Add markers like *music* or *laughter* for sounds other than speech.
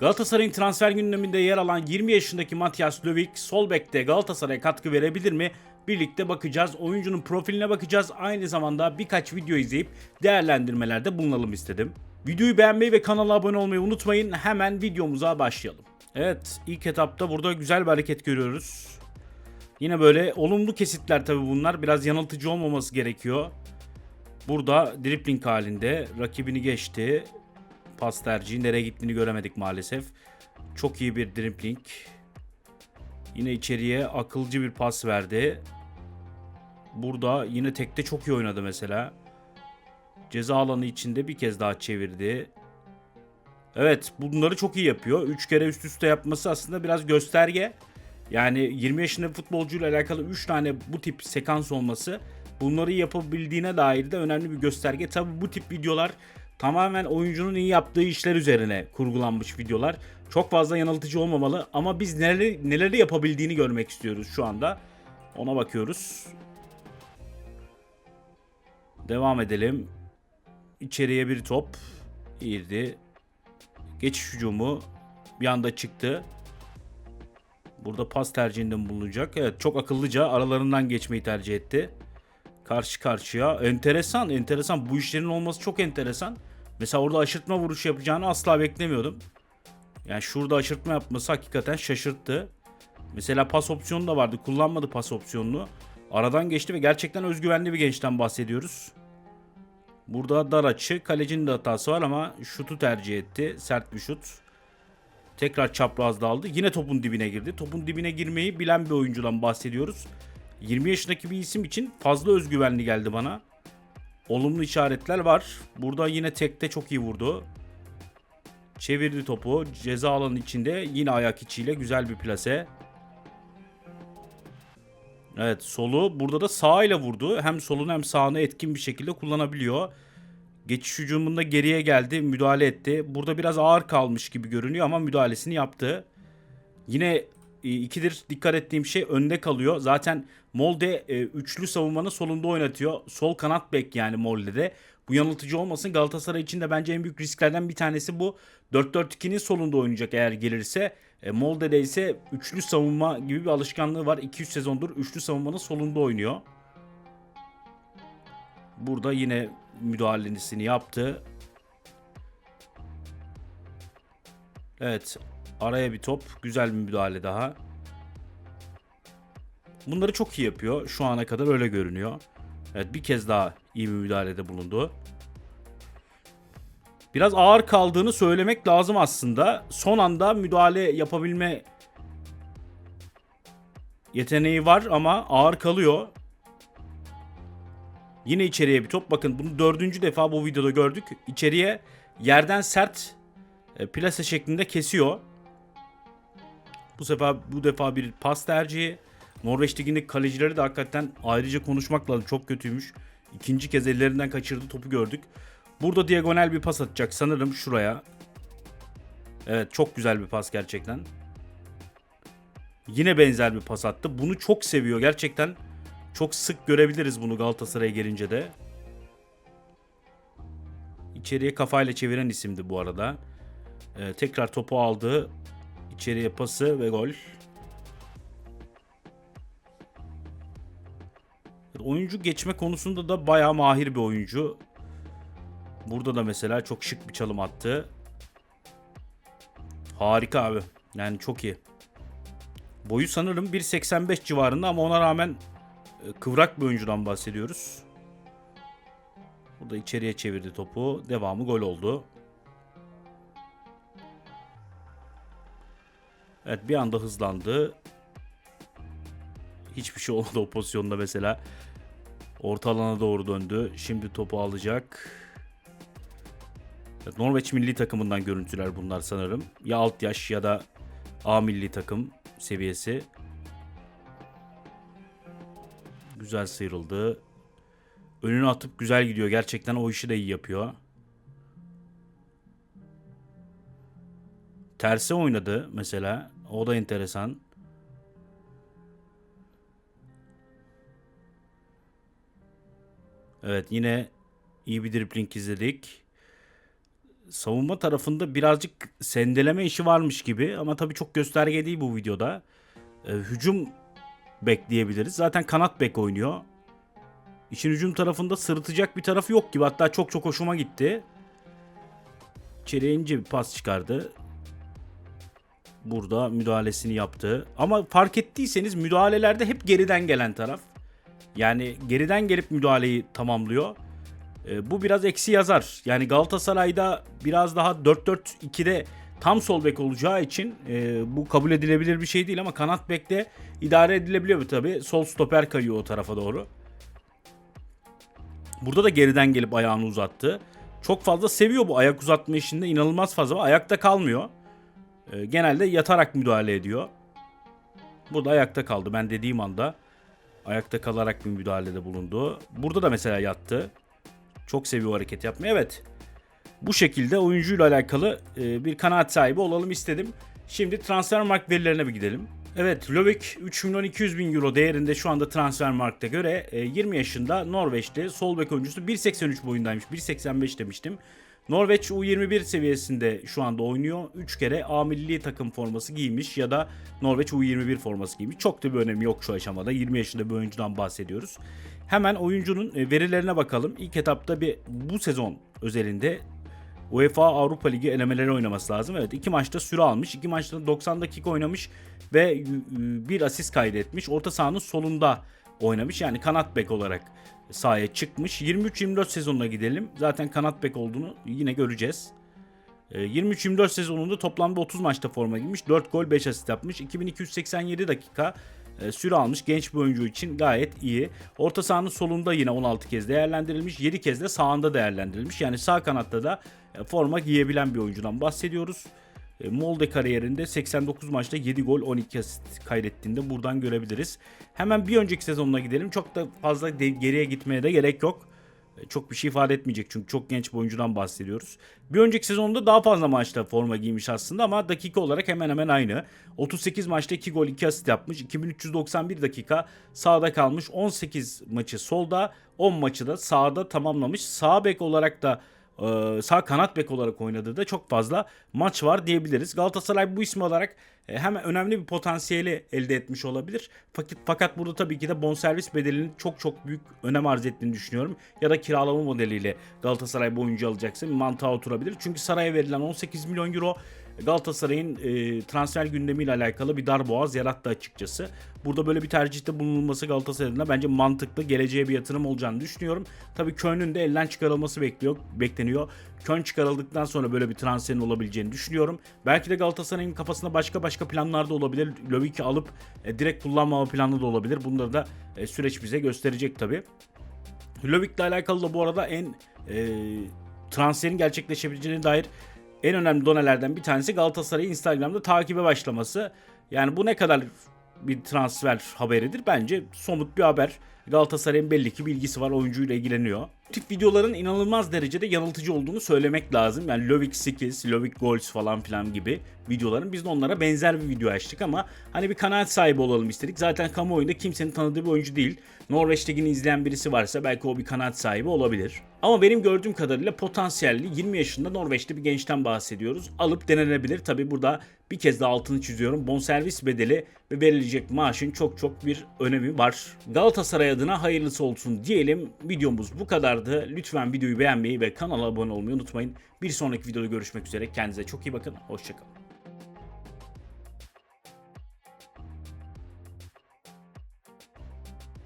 Galatasaray'ın transfer gündeminde yer alan 20 yaşındaki Matias Lövik sol bekte Galatasaray'a katkı verebilir mi? Birlikte bakacağız. Oyuncunun profiline bakacağız. Aynı zamanda birkaç video izleyip değerlendirmelerde bulunalım istedim. Videoyu beğenmeyi ve kanala abone olmayı unutmayın. Hemen videomuza başlayalım. Evet ilk etapta burada güzel bir hareket görüyoruz. Yine böyle olumlu kesitler tabi bunlar. Biraz yanıltıcı olmaması gerekiyor. Burada dribbling halinde rakibini geçti. Pas tercihi nereye gittiğini göremedik maalesef. Çok iyi bir dribbling. Yine içeriye akılcı bir pas verdi. Burada yine tekte çok iyi oynadı mesela. Ceza alanı içinde bir kez daha çevirdi. Evet bunları çok iyi yapıyor. 3 kere üst üste yapması aslında biraz gösterge. Yani 20 yaşında futbolcuyla alakalı 3 tane bu tip sekans olması bunları yapabildiğine dair de önemli bir gösterge. Tabi bu tip videolar tamamen oyuncunun iyi yaptığı işler üzerine kurgulanmış videolar. Çok fazla yanıltıcı olmamalı ama biz neleri, neleri yapabildiğini görmek istiyoruz şu anda. Ona bakıyoruz. Devam edelim. İçeriye bir top girdi. Geçiş hücumu bir anda çıktı. Burada pas tercihinde bulunacak. Evet çok akıllıca aralarından geçmeyi tercih etti. Karşı karşıya. Enteresan enteresan. Bu işlerin olması çok enteresan. Mesela orada aşırtma vuruşu yapacağını asla beklemiyordum. Yani şurada aşırtma yapması hakikaten şaşırttı. Mesela pas opsiyonu da vardı. Kullanmadı pas opsiyonunu. Aradan geçti ve gerçekten özgüvenli bir gençten bahsediyoruz. Burada dar açı. Kalecinin de hatası var ama şutu tercih etti. Sert bir şut. Tekrar çaprazda aldı. Yine topun dibine girdi. Topun dibine girmeyi bilen bir oyuncudan bahsediyoruz. 20 yaşındaki bir isim için fazla özgüvenli geldi bana. Olumlu işaretler var. Burada yine tekte çok iyi vurdu. Çevirdi topu. Ceza alanı içinde yine ayak içiyle güzel bir plase. Evet solu burada da sağıyla vurdu. Hem solunu hem sağını etkin bir şekilde kullanabiliyor. Geçiş hücumunda geriye geldi, müdahale etti. Burada biraz ağır kalmış gibi görünüyor ama müdahalesini yaptı. Yine ikidir dikkat ettiğim şey önde kalıyor. Zaten Molde e, üçlü savunmanın solunda oynatıyor. Sol kanat bek yani Molde'de. Bu yanıltıcı olmasın. Galatasaray için de bence en büyük risklerden bir tanesi bu. 4-4-2'nin solunda oynayacak eğer gelirse. E, Molde'de ise üçlü savunma gibi bir alışkanlığı var. 2-3 sezondur üçlü savunmanın solunda oynuyor. Burada yine müdahalesini yaptı. Evet. Araya bir top. Güzel bir müdahale daha. Bunları çok iyi yapıyor. Şu ana kadar öyle görünüyor. Evet bir kez daha iyi bir müdahalede bulundu. Biraz ağır kaldığını söylemek lazım aslında. Son anda müdahale yapabilme yeteneği var ama ağır kalıyor. Yine içeriye bir top. Bakın bunu dördüncü defa bu videoda gördük. İçeriye yerden sert e, plase şeklinde kesiyor. Bu sefer bu defa bir pas tercihi. Norveç ligindeki kalecileri de hakikaten ayrıca konuşmak lazım. Çok kötüymüş. İkinci kez ellerinden kaçırdı topu gördük. Burada diagonal bir pas atacak sanırım şuraya. Evet çok güzel bir pas gerçekten. Yine benzer bir pas attı. Bunu çok seviyor gerçekten. Çok sık görebiliriz bunu Galatasaray'a gelince de. İçeriye kafayla çeviren isimdi bu arada. Ee, tekrar topu aldı. İçeriye pası ve gol. Oyuncu geçme konusunda da bayağı mahir bir oyuncu. Burada da mesela çok şık bir çalım attı. Harika abi. Yani çok iyi. Boyu sanırım 1.85 civarında ama ona rağmen e, kıvrak bir oyuncudan bahsediyoruz. Burada içeriye çevirdi topu. Devamı gol oldu. Evet bir anda hızlandı. Hiçbir şey olmadı *laughs* o pozisyonda mesela. Orta alana doğru döndü. Şimdi topu alacak. Evet, Norveç milli takımından görüntüler bunlar sanırım. Ya alt yaş ya da A milli takım seviyesi. Güzel sıyrıldı. Önüne atıp güzel gidiyor. Gerçekten o işi de iyi yapıyor. Terse oynadı mesela. O da enteresan. Evet yine iyi bir dribbling izledik. savunma tarafında birazcık sendeleme işi varmış gibi ama tabii çok gösterge değil bu videoda. Ee, hücum bekleyebiliriz. Zaten kanat bek oynuyor. İşin hücum tarafında sırıtacak bir tarafı yok gibi. Hatta çok çok hoşuma gitti. İçeriye ince bir pas çıkardı. Burada müdahalesini yaptı. Ama fark ettiyseniz müdahalelerde hep geriden gelen taraf. Yani geriden gelip müdahaleyi tamamlıyor. E, bu biraz eksi yazar. Yani Galatasaray'da biraz daha 4-4-2'de tam sol bek olacağı için e, bu kabul edilebilir bir şey değil ama kanat bekte idare edilebiliyor tabi. Sol stoper kayıyor o tarafa doğru. Burada da geriden gelip ayağını uzattı. Çok fazla seviyor bu ayak uzatma işinde inanılmaz fazla. Ayakta kalmıyor. E, genelde yatarak müdahale ediyor. Burada ayakta kaldı ben dediğim anda. Ayakta kalarak bir müdahalede bulundu. Burada da mesela yattı. Çok seviyor hareket yapmayı. Evet. Bu şekilde oyuncuyla alakalı e, bir kanaat sahibi olalım istedim. Şimdi transfer mark verilerine bir gidelim. Evet Lovik 3 milyon 200 bin euro değerinde şu anda transfer markta göre e, 20 yaşında Norveç'te sol bek oyuncusu 1.83 boyundaymış. 1.85 demiştim. Norveç U21 seviyesinde şu anda oynuyor. 3 kere A milli takım forması giymiş ya da Norveç U21 forması giymiş. Çok da bir önemi yok şu aşamada. 20 yaşında bir oyuncudan bahsediyoruz. Hemen oyuncunun e, verilerine bakalım. İlk etapta bir bu sezon özelinde UEFA Avrupa Ligi elemeleri oynaması lazım. Evet iki maçta süre almış. iki maçta 90 dakika oynamış ve e, bir asist kaydetmiş. Orta sahanın solunda oynamış. Yani kanat bek olarak sahaya çıkmış. 23-24 sezonuna gidelim. Zaten kanat bek olduğunu yine göreceğiz. E, 23-24 sezonunda toplamda 30 maçta forma giymiş. 4 gol 5 asist yapmış. 2287 dakika e, süre almış genç bir oyuncu için gayet iyi. Orta sahanın solunda yine 16 kez değerlendirilmiş. 7 kez de sağında değerlendirilmiş. Yani sağ kanatta da e, forma giyebilen bir oyuncudan bahsediyoruz. E, Molde kariyerinde 89 maçta 7 gol 12 asist kaydettiğinde buradan görebiliriz. Hemen bir önceki sezonuna gidelim. Çok da fazla geriye gitmeye de gerek yok. E, Çok bir şey ifade etmeyecek çünkü çok genç bir oyuncudan bahsediyoruz. Bir önceki sezonda daha fazla maçta forma giymiş aslında ama dakika olarak hemen hemen aynı. 38 maçta 2 gol 2 asist yapmış. 2391 dakika sağda kalmış. 18 maçı solda 10 maçı da sağda tamamlamış. Sağ bek olarak da sağ kanat bek olarak oynadığı da çok fazla maç var diyebiliriz. Galatasaray bu ismi olarak e, hemen önemli bir potansiyeli elde etmiş olabilir. Fakat fakat burada tabii ki de bonservis bedelinin çok çok büyük önem arz ettiğini düşünüyorum. Ya da kiralama modeliyle Galatasaray bu oyuncu alacaksa mantığa oturabilir. Çünkü saraya verilen 18 milyon euro Galatasaray'ın e, transfer gündemiyle alakalı bir darboğaz yarattı açıkçası. Burada böyle bir tercihte bulunulması Galatasaray adına bence mantıklı, geleceğe bir yatırım olacağını düşünüyorum. Tabii Köln'ün de elden çıkarılması bekliyor, bekleniyor. Köln çıkarıldıktan sonra böyle bir transferin olabileceğini düşünüyorum. Belki de Galatasaray'ın kafasında başka başka planlar da olabilir. Lovik'i alıp e, direkt kullanmama planı da olabilir. Bunları da e, süreç bize gösterecek tabii. Lovik'le alakalı da bu arada en e, transferin gerçekleşebileceğine dair en önemli donelerden bir tanesi Galatasaray'ın Instagram'da takibe başlaması. Yani bu ne kadar bir transfer haberidir? Bence somut bir haber. Galatasaray'ın belli ki bilgisi var, oyuncuyla ilgileniyor. Bu tip videoların inanılmaz derecede yanıltıcı olduğunu söylemek lazım. Yani Lovik Skills, Lovik Goals falan filan gibi videoların biz de onlara benzer bir video açtık ama hani bir kanaat sahibi olalım istedik. Zaten kamuoyunda kimsenin tanıdığı bir oyuncu değil. Norveç Ligi'ni izleyen birisi varsa belki o bir kanaat sahibi olabilir. Ama benim gördüğüm kadarıyla potansiyelli 20 yaşında Norveçli bir gençten bahsediyoruz. Alıp denenebilir. Tabi burada bir kez daha altını çiziyorum. Bonservis bedeli ve verilecek maaşın çok çok bir önemi var. Galatasaray adına hayırlısı olsun diyelim. Videomuz bu kadardı. Lütfen videoyu beğenmeyi ve kanala abone olmayı unutmayın. Bir sonraki videoda görüşmek üzere. Kendinize çok iyi bakın. Hoşçakalın.